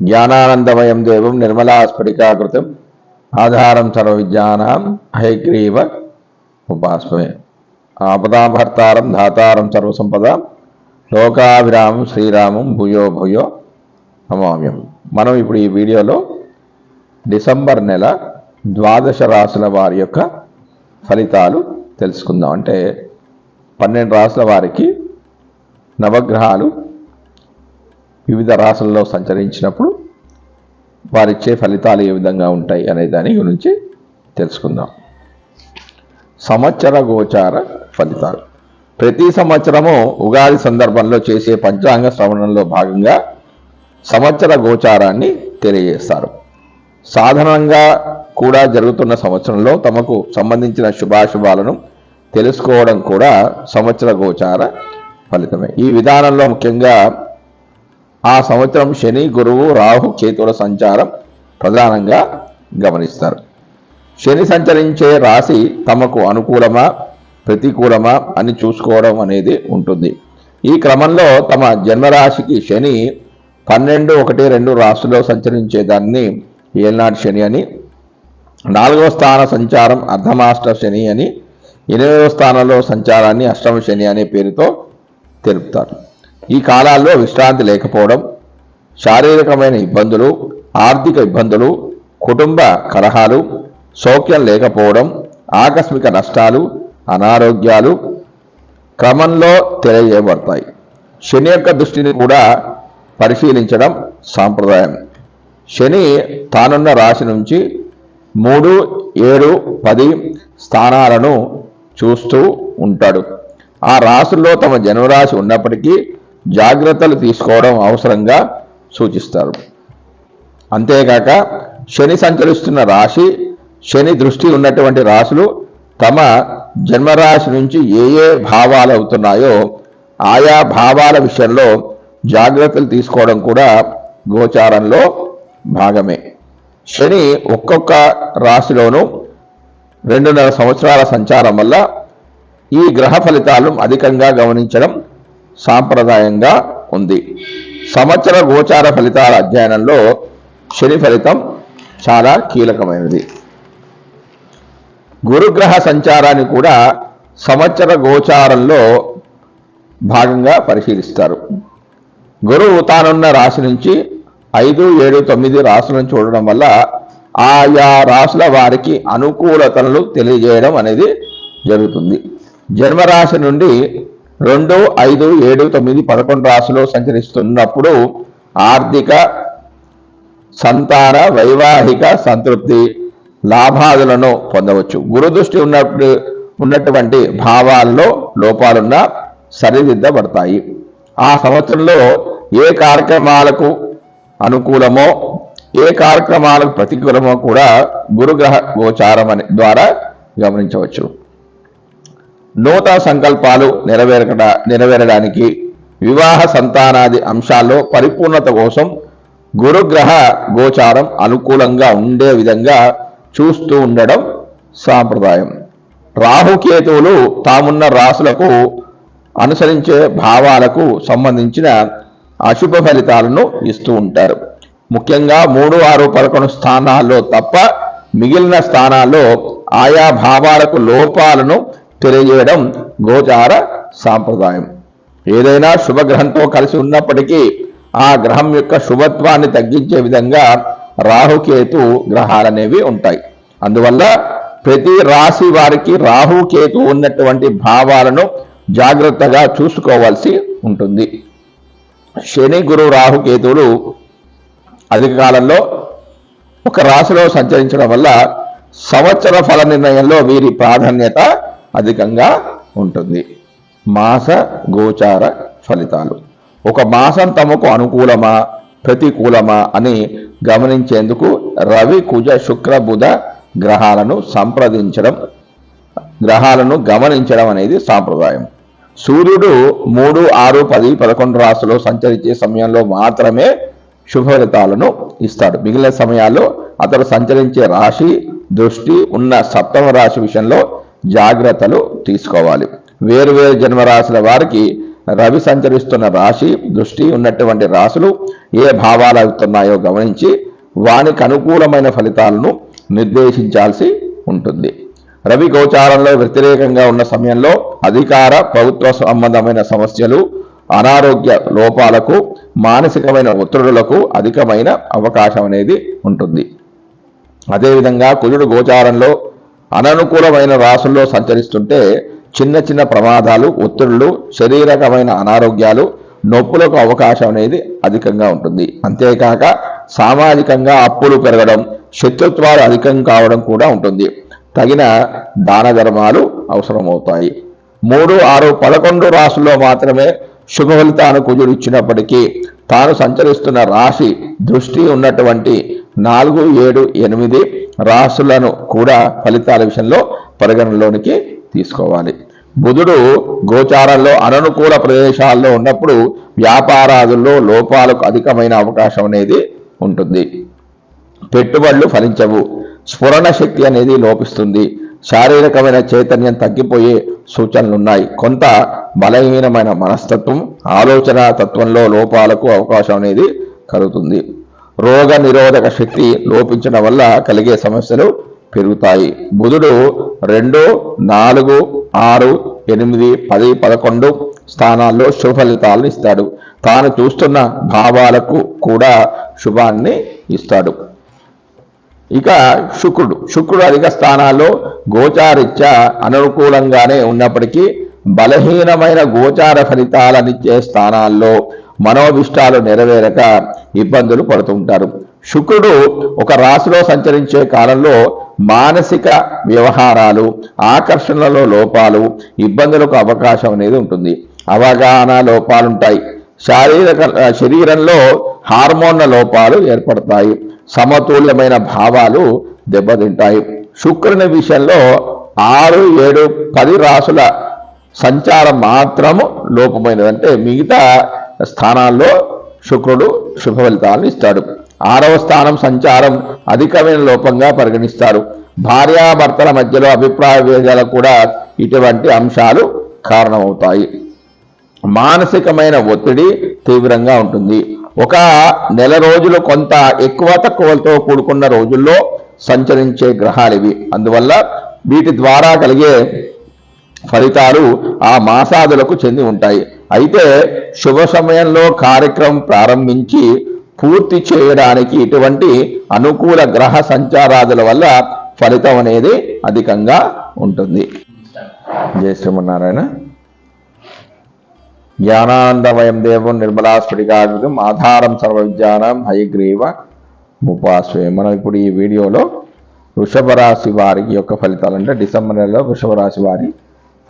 జ్ఞానానందమయం దేవం నిర్మలాస్ఫటికాకృతం ఆధారం సర్వ విద్యానాం హైగ్రీవ ఉపాస్మే ఆపదాభర్తారం ధాతారం సర్వసంపద లోకాభిరామం శ్రీరామం భూయో భూయో నమామ్యం మనం ఇప్పుడు ఈ వీడియోలో డిసెంబర్ నెల ద్వాదశ రాసుల వారి యొక్క ఫలితాలు తెలుసుకుందాం. అంటే పన్నెండు రాసుల వారికి నవగ్రహాలు వివిధ రాసుల్లో సంచరించినప్పుడు వారిచ్చే ఫలితాలు ఏ విధంగా ఉంటాయి అనే దాని గురించి తెలుసుకుందాం. సంవత్సర గోచార ఫలితాలు. ప్రతి సంవత్సరము ఉగాది సందర్భంలో చేసే పంచాంగ శ్రవణంలో భాగంగా సంవత్సర గోచారాన్ని తెలియజేస్తారు. సాధారణంగా కూడా జరుగుతున్న సంవత్సరంలో తమకు సంబంధించిన శుభాశుభాలను తెలుసుకోవడం కూడా సంవత్సర గోచార ఫలితమే. ఈ విధానంలో ముఖ్యంగా ఆ సంవత్సరం శని గురువు రాహు చేతుల సంచారం ప్రధానంగా గమనిస్తారు. శని సంచరించే రాశి తమకు అనుకూలమా ప్రతికూలమా అని చూసుకోవడం అనేది ఉంటుంది. ఈ క్రమంలో తమ జన్మరాశికి శని పన్నెండు ఒకటి రెండు రాశుల్లో సంచరించేదాన్ని ఏల్నాడు శని అని నాలుగవ స్థాన సంచారం అర్ధమాష్ట శని అని ఎనిమిదవ స్థానంలో సంచారాన్ని అష్టమ శని అనే పేరుతో తెలుపుతారు. ఈ కాలాల్లో విశ్రాంతి లేకపోవడం శారీరకమైన ఇబ్బందులు ఆర్థిక ఇబ్బందులు కుటుంబ కలహాలు సౌఖ్యం లేకపోవడం ఆకస్మిక నష్టాలు అనారోగ్యాలు క్రమంలో తెలియజేయబడతాయి శని యొక్క దృష్టిని కూడా పరిశీలించడం సాంప్రదాయం. శని తానున్న రాశి నుంచి మూడు ఏడు పది స్థానాలను చూస్తూ ఉంటాడు. ఆ రాశుల్లో తమ జన్మరాశి ఉన్నప్పటికీ జాగ్రత్తలు తీసుకోవడం అవసరంగా సూచిస్తారు. అంతేకాక శని సంచరిస్తున్న రాశి శని దృష్టి ఉన్నటువంటి రాశులు తమ జన్మరాశి నుంచి ఏ ఏ భావాలు అవుతున్నాయో ఆయా భావాల విషయంలో జాగ్రత్తలు తీసుకోవడం కూడా గోచారంలో భాగమే. శని ఒక్కొక్క రాశిలోనూ రెండున్నర సంవత్సరాల సంచారం వల్ల ఈ గ్రహ ఫలితాలను అధికంగా గమనించడం సాంప్రదాయంగా ఉంది. సంవత్సర గోచార ఫలితాల అధ్యయనంలో శని ఫలితం చాలా కీలకమైనది. గురుగ్రహ సంచారాన్ని కూడా సంవత్సర గోచారంలో భాగంగా పరిశీలిస్తారు. గురువు తానున్న రాశి నుంచి ఐదు ఏడు తొమ్మిది రాశులను చూడడం వల్ల ఆయా రాశుల వారికి అనుకూలతలను తెలియజేయడం అనేది జరుగుతుంది. జన్మరాశి నుండి రెండు ఐదు ఏడు తొమ్మిది పదకొండు రాశిలో సంచరిస్తున్నప్పుడు ఆర్థిక సంతాన వైవాహిక సంతృప్తి లాభాదులను పొందవచ్చు. గురుదృష్టి ఉన్నప్పుడు ఉన్నటువంటి భావాల్లో లోపాలున్నా సరిదిద్దబడతాయి. ఆ సంవత్సరంలో ఏ కార్యక్రమాలకు అనుకూలమో ఏ కార్యక్రమాలకు ప్రతికూలమో కూడా గురుగ్రహ గోచారం ద్వారా గమనించవచ్చు. నూతన సంకల్పాలు నెరవేరకట నెరవేరడానికి వివాహ సంతానాది అంశాల్లో పరిపూర్ణత కోసం గురుగ్రహ గోచారం అనుకూలంగా ఉండే విధంగా చూస్తూ ఉండడం సాంప్రదాయం. రాహుకేతువులు తామున్న రాసులకు అనుసరించే భావాలకు సంబంధించిన అశుభ ఫలితాలను ఇస్తూ ఉంటారు. ముఖ్యంగా మూడు ఆరు పదకొండు స్థానాల్లో తప్ప మిగిలిన స్థానాల్లో ఆయా భావాలకు లోపాలను తెలియజేయడం గోచార సాంప్రదాయం. ఏదైనా శుభగ్రహంతో కలిసి ఉన్నప్పటికీ ఆ గ్రహం యొక్క శుభత్వాన్ని తగ్గించే విధంగా రాహుకేతు గ్రహాలనేవి ఉంటాయి. అందువల్ల ప్రతి రాశి వారికి రాహుకేతు ఉన్నటువంటి భావాలను జాగ్రత్తగా చూసుకోవాల్సి ఉంటుంది. శని గురు రాహుకేతువులు అధిక కాలంలో ఒక రాశిలో సంచరించడం వల్ల సంవత్సర ఫల నిర్ణయంలో వీరి ప్రాధాన్యత అధికంగా ఉంటుంది. మాస గోచార ఫలితాలు. ఒక మాసం తమకు అనుకూలమా ప్రతికూలమా అని గమనించేందుకు రవి కుజ శుక్ర బుధ గ్రహాలను సంప్రదించడం గ్రహాలను గమనించడం అనేది సాంప్రదాయం. సూర్యుడు మూడు ఆరు పది పదకొండు రాశులు సంచరించే సమయంలో మాత్రమే శుభ ఫలితాలను ఇస్తాడు. మిగిలిన సమయాల్లో అతడు సంచరించే రాశి దృష్టి ఉన్న సప్తమ రాశి విషయంలో జాగ్రత్తలు తీసుకోవాలి. వేరు వేరు జన్మరాశుల వారికి రవి సంచరిస్తున్న రాశి దృష్టి ఉన్నటువంటి రాశులు ఏ భావాలు అవుతున్నాయో గమనించి వానికి అనుకూలమైన ఫలితాలను నిర్దేశించాల్సి ఉంటుంది. రవి గోచారంలో వ్యతిరేకంగా ఉన్న సమయంలో అధికార ప్రభుత్వ సంబంధమైన సమస్యలు అనారోగ్య లోపాలకు మానసికమైన ఒత్తిడులకు అధికమైన అవకాశం అనేది ఉంటుంది. అదేవిధంగా కుజుడు గోచారంలో అననుకూలమైన రాసుల్లో సంచరిస్తుంటే చిన్న చిన్న ప్రమాదాలు ఒత్తిడులు శరీరకమైన అనారోగ్యాలు నొప్పులకు అవకాశం అనేది అధికంగా ఉంటుంది. అంతేకాక సామాజికంగా అప్పులు పెరగడం శత్రుత్వాలు అధికం కావడం కూడా ఉంటుంది. తగిన దాన ధర్మాలు అవసరమవుతాయి. మూడు ఆరు పదకొండు రాసుల్లో మాత్రమే శుభ ఫలితాను కుజుడు ఇచ్చినప్పటికీ తాను సంచరిస్తున్న రాశి దృష్టి ఉన్నటువంటి నాలుగు ఏడు ఎనిమిది రాసులను కూడా ఫలితాల విషయంలో పరిగణలోనికి తీసుకోవాలి. బుధుడు గోచారంలో అననుకూల ప్రదేశాల్లో ఉన్నప్పుడు వ్యాపారాదుల్లో లోపాలకు అధికమైన అవకాశం అనేది ఉంటుంది. పెట్టుబడులు ఫలించవు. స్ఫురణ శక్తి అనేది లోపిస్తుంది. శారీరకమైన చైతన్యం తగ్గిపోయే సూచనలు ఉన్నాయి కొంత బలహీనమైన మనస్తత్వం ఆలోచన తత్వంలో లోపాలకు అవకాశం అనేది కలుగుతుంది. రోగ నిరోధక శక్తి లోపించడం వల్ల కలిగే సమస్యలు పెరుగుతాయి. బుధుడు రెండు నాలుగు ఆరు ఎనిమిది పది పదకొండు స్థానాల్లో శుభ ఫలితాలను ఇస్తాడు. తాను చూస్తున్న భావాలకు కూడా శుభాన్ని ఇస్తాడు. ఇక శుక్రుడు. శుక్రుడు అధిక స్థానాల్లో గోచారిత్య అనుకూలంగానే ఉన్నప్పటికీ బలహీనమైన గోచార ఫలితాలనిచ్చే స్థానాల్లో మనోభిష్టాలు నెరవేరక ఇబ్బందులు పడుతుంటారు. శుక్రుడు ఒక రాశిలో సంచరించే కాలంలో మానసిక వ్యవహారాలు ఆకర్షణలో లోపాలు ఇబ్బందులకు అవకాశం అనేది ఉంటుంది. అవగాహన లోపాలుంటాయి. శారీరక శరీరంలో హార్మోన్ల లోపాలు ఏర్పడతాయి. సమతుల్యమైన భావాలు దెబ్బతింటాయి. శుక్రుని విషయంలో ఆరు ఏడు పది రాసుల సంచారం మాత్రము లోపమైనది. అంటే మిగతా స్థానాల్లో శుక్రుడు శుభ ఫలితాలను ఇస్తాడు. ఆరవ స్థానం సంచారం అధికమైన లోపంగా పరిగణిస్తారు. భార్యాభర్తల మధ్యలో అభిప్రాయ భేదాలకు కూడా ఇటువంటి అంశాలు కారణమవుతాయి. మానసికమైన ఒత్తిడి తీవ్రంగా ఉంటుంది. ఒక నెల రోజులు కొంత ఎక్కువ తక్కువలతో కూడుకున్న రోజుల్లో సంచరించే గ్రహాలు ఇవి. అందువల్ల వీటి ద్వారా కలిగే ఫలితాలు ఆ మాసాదులకు చెంది ఉంటాయి. అయితే శుభ సమయంలో కార్యక్రమం ప్రారంభించి పూర్తి చేయడానికి ఇటువంటి అనుకూల గ్రహ సంచారాదుల వల్ల ఫలితం అనేది అధికంగా ఉంటుంది. జయ శ్రీమన్నారాయణ. జ్ఞానానందమయం దేవం నిర్మలాస్ఫటికాగం ఆధారం సర్వ విజ్ఞానం హయగ్రీవ ఉపాశ్రయం మనం ఇప్పుడు ఈ వీడియోలో వృషభ రాశి వారి యొక్క ఫలితాలు అంటే డిసెంబర్ నెలలో వృషభ రాశి వారి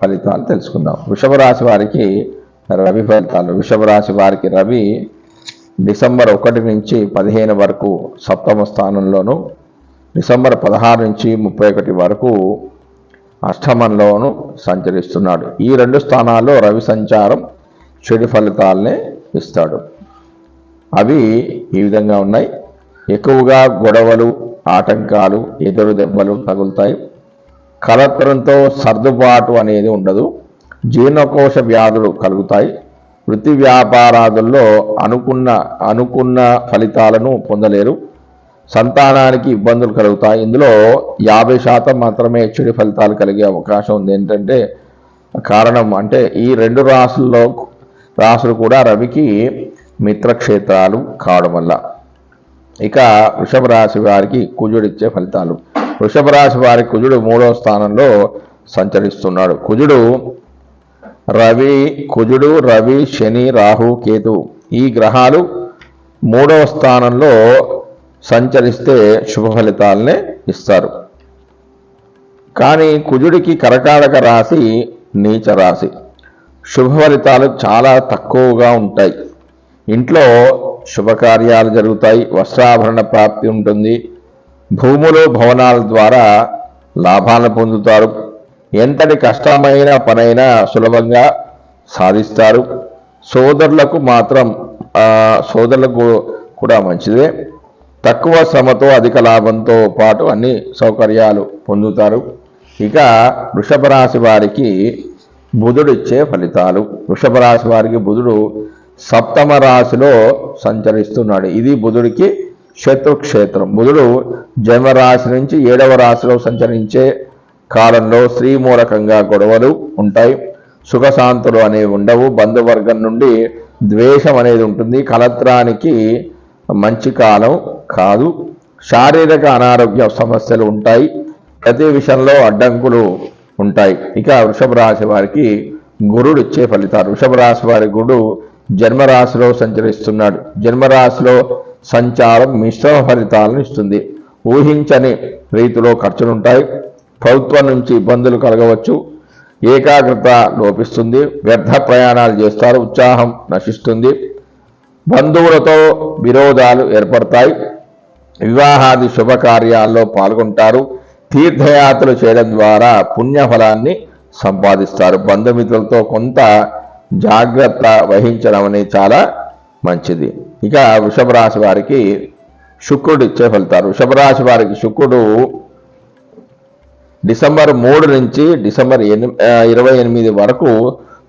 ఫలితాలు తెలుసుకుందాం. వృషభరాశి వారికి రవి ఫలితాలు. వృషభరాశి వారికి రవి డిసెంబర్ ఒకటి నుంచి పదిహేను వరకు సప్తమ స్థానంలోను డిసెంబర్ పదహారు నుంచి ముప్పై ఒకటి వరకు అష్టమంలోను సంచరిస్తున్నాడు. ఈ రెండు స్థానాల్లో రవి సంచారం చెడు ఫలితాలనే ఇస్తాడు. అవి ఈ విధంగా ఉన్నాయి. ఎక్కువగా గొడవలు ఆటంకాలు ఎదురు దెబ్బలు తగులుతాయి. కలత్రంతో సర్దుబాటు అనేది ఉండదు. జీర్ణకోశ వ్యాధులు కలుగుతాయి. వృత్తి వ్యాపారాదుల్లో అనుకున్న అనుకున్న ఫలితాలను పొందలేరు. సంతానానికి ఇబ్బందులు కలుగుతాయి. ఇందులో యాభై శాతం మాత్రమే చెడు ఫలితాలు కలిగే అవకాశం ఉంది. ఏంటంటే కారణం అంటే ఈ రెండు రాసుల్లో రాసులు కూడా రవికి మిత్రక్షేత్రాలు కావడం వల్ల. ఇక వృషభ రాశి వారికి కుజుడిచ్చే ఫలితాలు. వృషభ రాశి వారి కుజుడు మూడవ స్థానంలో సంచరిస్తున్నాడు. కుజుడు రవి కుజుడు రవి శని రాహు కేతు ఈ గ్రహాలు మూడవ స్థానంలో సంచరిస్తే శుభ ఫలితాలనే ఇస్తారు. కానీ కుజుడికి కరకాడక రాశి నీచ రాశి. శుభ ఫలితాలు చాలా తక్కువగా ఉంటాయి. ఇంట్లో శుభకార్యాలు జరుగుతాయి వస్త్రాభరణ ప్రాప్తి ఉంటుంది భూములు భవనాల ద్వారా లాభాలను పొందుతారు. ఎంతటి కష్టమైన పనైనా సులభంగా సాధిస్తారు. సోదరులకు మాత్రం సోదరులకు కూడా మంచిదే. తక్కువ శ్రమతో అధిక లాభంతో పాటు అన్ని సౌకర్యాలు పొందుతారు. ఇక వృషభ రాశి వారికి బుధుడు ఇచ్చే ఫలితాలు. వృషభ రాశి వారికి బుధుడు సప్తమ రాశిలో సంచరిస్తున్నాడు. ఇది బుధుడికి శత్రుక్షేత్రం బుధుడు జన్మరాశి నుంచి ఏడవ రాశిలో సంచరించే కాలంలో స్త్రీ మూలకంగా గొడవలు ఉంటాయి. సుఖశాంతులు అనేవి ఉండవు. బంధువర్గం నుండి ద్వేషం అనేది ఉంటుంది. కలత్రానికి మంచి కాలం కాదు. శారీరక అనారోగ్య సమస్యలు ఉంటాయి. ప్రతి విషయంలో అడ్డంకులు ఉంటాయి. ఇక వృషభ రాశి వారికి గురుడు ఇచ్చే ఫలితాలు. వృషభ రాశి వారి గురుడు జన్మరాశిలో సంచరిస్తున్నాడు. జన్మరాశిలో సంచారం మిశ్రమ ఫలితాలను ఇస్తుంది. ఊహించని రీతిలో ఖర్చులుంటాయి. ప్రభుత్వం నుంచి ఇబ్బందులు కలగవచ్చు. ఏకాగ్రత లోపిస్తుంది. వ్యర్థ ప్రయాణాలు చేస్తారు. ఉత్సాహం నశిస్తుంది. బంధువులతో విరోధాలు ఏర్పడతాయి. వివాహాది శుభకార్యాల్లో పాల్గొంటారు. తీర్థయాత్రలు చేయడం ద్వారా పుణ్యఫలాన్ని సంపాదిస్తారు. బంధుమిత్రులతో కొంత జాగ్రత్త వహించడం అనేది చాలా మంచిది. ఇక వృషభ రాశి వారికి శుక్రుడు ఇచ్చే ఫలితాలు. వృషభ రాశి వారికి శుక్రుడు డిసెంబర్ మూడు నుంచి డిసెంబర్ ఎని ఇరవై ఎనిమిది వరకు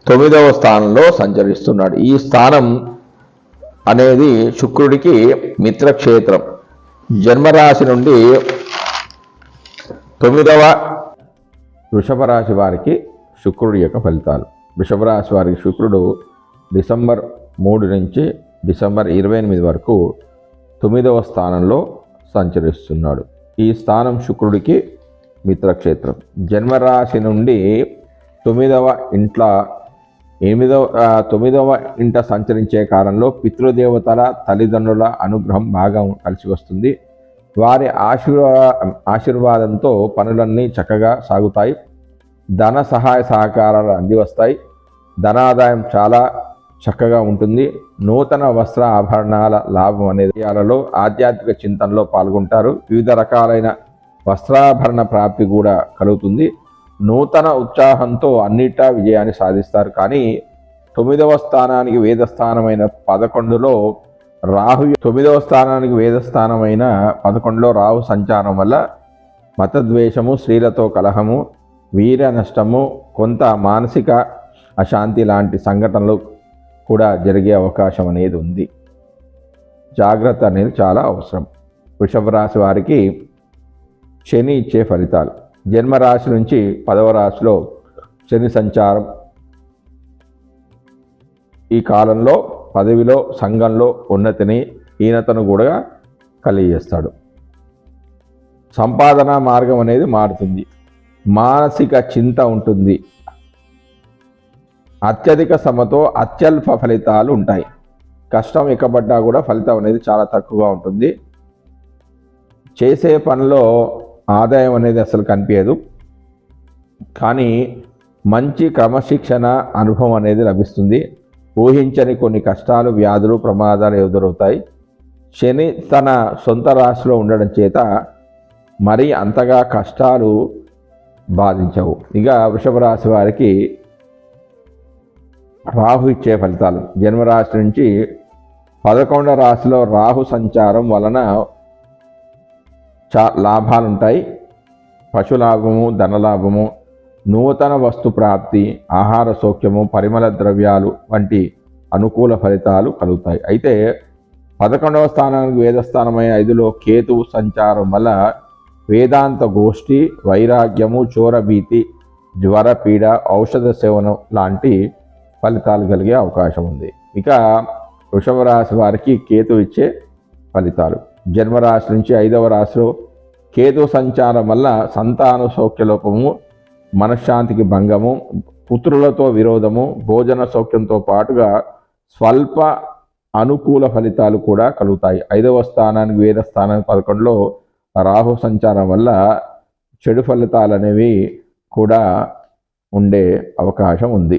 తొమ్మిదవ స్థానంలో సంచరిస్తున్నాడు. ఈ స్థానం అనేది శుక్రుడికి మిత్రక్షేత్రం. జన్మరాశి నుండి తొమ్మిదవ వృషభ రాశి వారికి శుక్రుడి యొక్క ఫలితాలు. వృషభ రాశి వారికి శుక్రుడు డిసెంబర్ మూడు నుంచి డిసెంబర్ ఇరవై ఎనిమిది వరకు తొమ్మిదవ స్థానంలో సంచరిస్తున్నాడు. ఈ స్థానం శుక్రుడికి మిత్రక్షేత్రం. జన్మరాశి నుండి తొమ్మిదవ ఇంట్ల ఎనిమిదవ తొమ్మిదవ ఇంట సంచరించే కాలంలో పితృదేవతల తల్లిదండ్రుల అనుగ్రహం బాగా కలిసి వస్తుంది. వారి ఆశీర్వా ఆశీర్వాదంతో పనులన్నీ చక్కగా సాగుతాయి. ధన సహాయ సహకారాలు అంది వస్తాయి ధనాదాయం చాలా చక్కగా ఉంటుంది. నూతన వస్త్ర ఆభరణాల లాభం అనేది ఆధ్యాత్మిక చింతనలో పాల్గొంటారు. వివిధ రకాలైన వస్త్రాభరణ ప్రాప్తి కూడా కలుగుతుంది. నూతన ఉత్సాహంతో అన్నిటా విజయాన్ని సాధిస్తారు. కానీ తొమ్మిదవ స్థానానికి వేద స్థానమైన పదకొండులో రాహు తొమ్మిదవ స్థానానికి వేద స్థానమైన పదకొండులో రాహు సంచారం వల్ల మతద్వేషము స్త్రీలతో కలహము వీర నష్టము కొంత మానసిక అశాంతి లాంటి సంఘటనలు కూడా జరిగే అవకాశం అనేది ఉంది. జాగ్రత్త అనేది చాలా అవసరం. వృషభ రాశి వారికి శని ఇచ్చే ఫలితాలు. జన్మరాశి నుంచి పదవ రాశిలో శని సంచారం. ఈ కాలంలో పదవిలో సంఘంలో ఉన్నతిని హీనతను కూడా కలిగజేస్తాడు. సంపాదన మార్గం అనేది మారుతుంది. మానసిక చింత ఉంటుంది. అత్యధిక శ్రమతో అత్యల్ప ఫలితాలు ఉంటాయి. కష్టం ఎక్కబడ్డా కూడా ఫలితం అనేది చాలా తక్కువగా ఉంటుంది. చేసే పనిలో ఆదాయం అనేది అసలు కనిపించదు. కానీ మంచి క్రమశిక్షణ అనుభవం అనేది లభిస్తుంది. ఊహించని కొన్ని కష్టాలు వ్యాధులు ప్రమాదాలు ఎదురవుతాయి. శని తన సొంత రాశిలో ఉండడం చేత మరీ అంతగా కష్టాలు బాధించవు. ఇక వృషభ రాశి వారికి రాహు ఇచ్చే ఫలితాలు. జన్మరాశి నుంచి పదకొండవ రాశిలో రాహు సంచారం వలన చా లాభాలుంటాయి. పశులాభము ధనలాభము నూతన వస్తు ప్రాప్తి ఆహార సౌఖ్యము పరిమళ ద్రవ్యాలు వంటి అనుకూల ఫలితాలు కలుగుతాయి. అయితే పదకొండవ స్థానానికి వేదస్థానమైన ఐదులో కేతువు సంచారం వల్ల వేదాంత గోష్ఠి వైరాగ్యము చోరభీతి జ్వరపీడ ఔషధ సేవనం లాంటి ఫలితాలు కలిగే అవకాశం ఉంది. ఇక వృషభ రాశి వారికి కేతు ఇచ్చే ఫలితాలు. జన్మరాశి నుంచి ఐదవ రాశిలో కేతు సంచారం వల్ల సంతాన సౌఖ్యలోపము మనశ్శాంతికి భంగము పుత్రులతో విరోధము భోజన సౌఖ్యంతో పాటుగా స్వల్ప అనుకూల ఫలితాలు కూడా కలుగుతాయి. ఐదవ స్థానానికి వేద స్థానానికి పదకొండులో రాహు సంచారం వల్ల చెడు ఫలితాలు అనేవి కూడా ఉండే అవకాశం ఉంది.